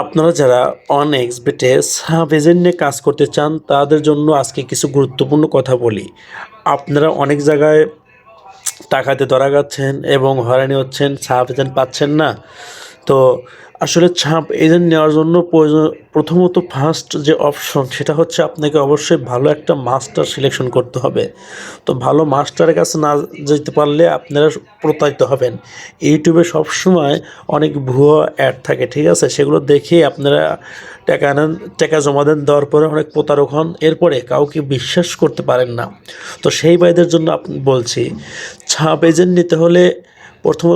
আপনারা যারা on এক্সবেটে sub agent নিয়ে কাজ করতে চান, তাদের জন্য আজকে কিছু গুরুত্বপূর্ণ কথা বলি। আপনারা অনেক জায়গায় টাকাতে ধরা যাচ্ছেন এবং হয়রানি হচ্ছেন সাব এজেন্ট পাচ্ছেন না। তো আসলে ছাপ এজেন্ট নেওয়ার জন্য প্রয়োজন, প্রথমত ফার্স্ট যে অপশন সেটা হচ্ছে আপনাকে অবশ্যই ভালো একটা মাস্টার সিলেকশন করতে হবে। তো ভালো মাস্টারের কাছে না যেতে পারলে আপনারা প্রতারিত হবেন। ইউটিউবে সবসময় অনেক ভুয়ো অ্যাড থাকে, ঠিক আছে? সেগুলো দেখে আপনারা টাকা নেন, টাকা জমা দেন, দেওয়ার পরে অনেক প্রতারক হন, এরপরে কাউকে বিশ্বাস করতে পারেন না। তো সেই ভাইদের জন্য আপনি বলছি, ছাপ এজেন্ট নিতে হলে প্রথমে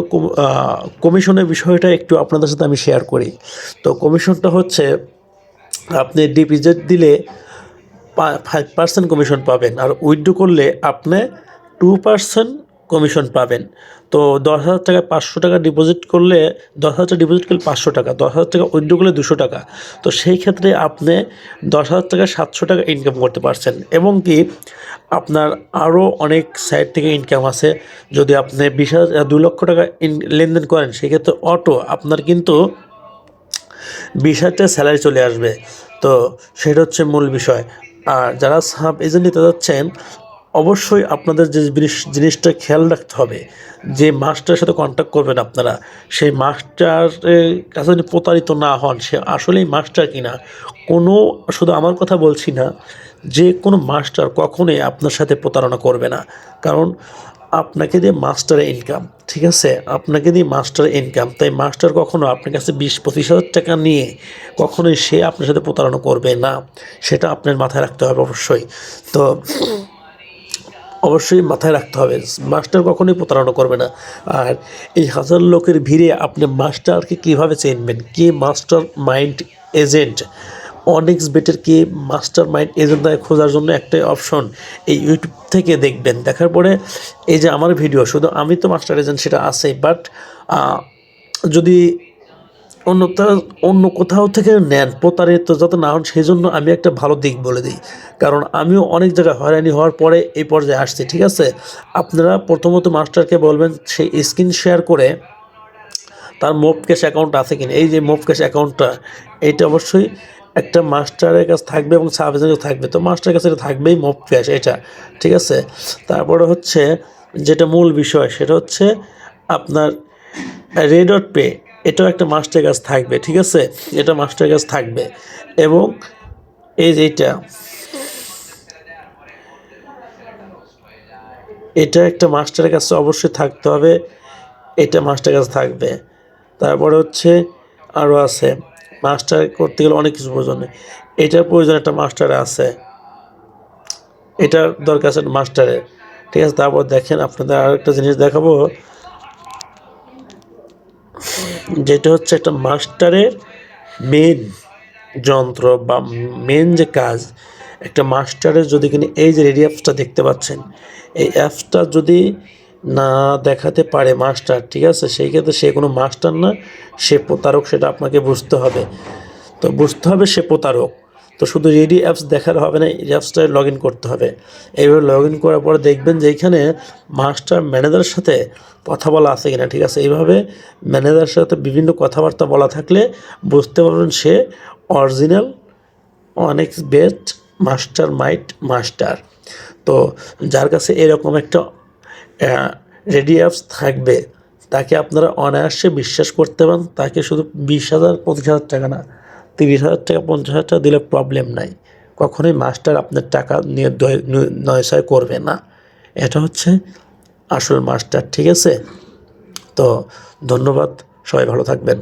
কমিশনের বিষয়টা একটু আপনাদের সাথে আমি শেয়ার করি। তো কমিশনটা হচ্ছে, আপনি ডিপিজেট দিলে ফাইভ পার্সেন্ট কমিশন পাবেন। আর উইথড্র করলে আপনি টু পার্সেন্ট কমিশন পাবেন। তো দশ হাজার টাকা পাঁচশো টাকা ডিপোজিট করলে দশ হাজার টাকা ডিপোজিট করলে পাঁচশো টাকা, দশ হাজার টাকা উইথড্র করলে দুশো টাকা। তো সেই ক্ষেত্রে আপনি দশ হাজার টাকা সাতশো টাকা ইনকাম করতে পারছেন। এবং কি আপনার আরও অনেক সাইড থেকে ইনকাম আছে। যদি আপনি বিশ হাজার দু লক্ষ টাকা লেনদেন করেন সেক্ষেত্রে অটো আপনার কিন্তু বিশ হাজার টাকা স্যালারি চলে আসবে। তো সেটা হচ্ছে মূল বিষয়। আর যারা সাব এজেন্ট নিতে যাচ্ছেন অবশ্যই আপনাদের যে জিনিস, জিনিসটা খেয়াল রাখতে হবে, যে মাস্টারের সাথে কন্ট্যাক্ট করবেন আপনারা। সেই মাস্টারের কাছে যদি প্রতারিত না হন, সে আসলেই মাস্টার কিনা? কোনো, শুধু আমার কথা বলছি না, যে কোনো মাস্টার কখনোই আপনার সাথে প্রতারণা করবে না। কারণ আপনাকে দিয়ে মাস্টারের ইনকাম ঠিক আছে? আপনাকে দিয়ে মাস্টার ইনকাম তাই মাস্টার কখনো আপনার কাছে বিশ, পঁচিশ হাজার টাকা নিয়ে কখনোই সে আপনার সাথে প্রতারণা করবে না। সেটা আপনার মাথায় রাখতে হবে অবশ্যই। তো অবশ্যই মাথায় রাখতে হবে। মাস্টার কখনোই প্রতারণা করবে না। আর এই হাজার লোকের ভিড়ে আপনি মাস্টারকে কীভাবে চিনবেন? কে মাস্টার মাইন্ড এজেন্ট? অনেক্স বেটের কে মাস্টার মাইন্ড এজেন্ট খোঁজার জন্য একটাই অপশন এই ইউটিউব থেকে দেখবেন। দেখার পরে এই যে আমার ভিডিও, শুধু আমি তো মাস্টার এজেন্ট, সেটা আছে বাট যদি অন্য অন্য কোথাও থেকে নেন প্রতারিত যাতে না হন সেই জন্য আমি একটা ভালো দিক বলে দিই। কারণ আমিও অনেক জায়গায় হয়রানি হওয়ার পরে এই পর্যায়ে আসছি, ঠিক আছে? আপনারা প্রথমত মাস্টারকে বলবেন সেই স্ক্রিন শেয়ার করে তার মোভ ক্যাশ অ্যাকাউন্ট আছে কিনা। এই যে মোভ ক্যাশ অ্যাকাউন্টটা এটা অবশ্যই একটা মাস্টারের কাছে থাকবে এবং কাছে থাকবে। তো মাস্টারের কাছে এটা থাকবেই মোভ ক্যাশ এটা, ঠিক আছে? তারপরে হচ্ছে যেটা মূল বিষয়, সেটা হচ্ছে আপনার রেডট পে এটাও একটা মাস্টার কাছে থাকবে, ঠিক আছে? এটা মাস্টার কাছে থাকবে। এবং এই যে এইটা এটা একটা মাস্টারের কাছে অবশ্যই থাকতে হবে, এটা মাস্টার কাছে থাকবে। তারপরে হচ্ছে আরও আছে, মাস্টার করতে গেলে অনেক কিছু প্রয়োজন এটার প্রয়োজন একটা মাস্টার আছে। এটার দরকার আছে মাস্টারের, ঠিক আছে? তারপর দেখেন আপনাদের আর একটা জিনিস দেখাবো। যেটা হচ্ছে একটা মাস্টারের মেন যন্ত্র বা মেন যে কাজ, একটা মাস্টারের যদি কিনা এই যে রেডি অ্যাপসটা দেখতে পাচ্ছেন, এই অ্যাপসটা যদি না দেখাতে পারে মাস্টার, ঠিক আছে? সেই ক্ষেত্রে সে কোনো মাস্টার না, সে প্রতারক সেটা আপনাকে বুঝতে হবে। তো বুঝতে হবে সে প্রতারক। তো শুধু রেডি অ্যাপস দেখার হবে না, এই অ্যাপসটায় লগ ইন করতে হবে। এইভাবে লগ ইন করার পরে দেখবেন যে এইখানে মাস্টার ম্যানেজারের সাথে কথা বলা আছে কিনা, ঠিক আছে? এইভাবে ম্যানেজারের সাথে বিভিন্ন কথাবার্তা বলা থাকলে বুঝতে পারবেন সে অরিজিনাল, অনেক বেস্ট মাস্টার মাইট মাস্টার। তো যার কাছে এরকম একটা রেডি অ্যাপস থাকবে, তাকে আপনারা অনায়াসে বিশ্বাস করতে পারেন, তাকে শুধু বিশ হাজার, পঁচিশ হাজার টাকা না তিরিশ হাজার টাকা, পঞ্চাশ হাজার টাকা দিলে প্রবলেম নাই। কখনোই মাস্টার আপনার টাকা নিয়ে দয়- ন- নয়ছয় করবে না। এটা হচ্ছে আসল মাস্টার ঠিক আছে? তো ধন্যবাদ, সবাই ভালো থাকবেন।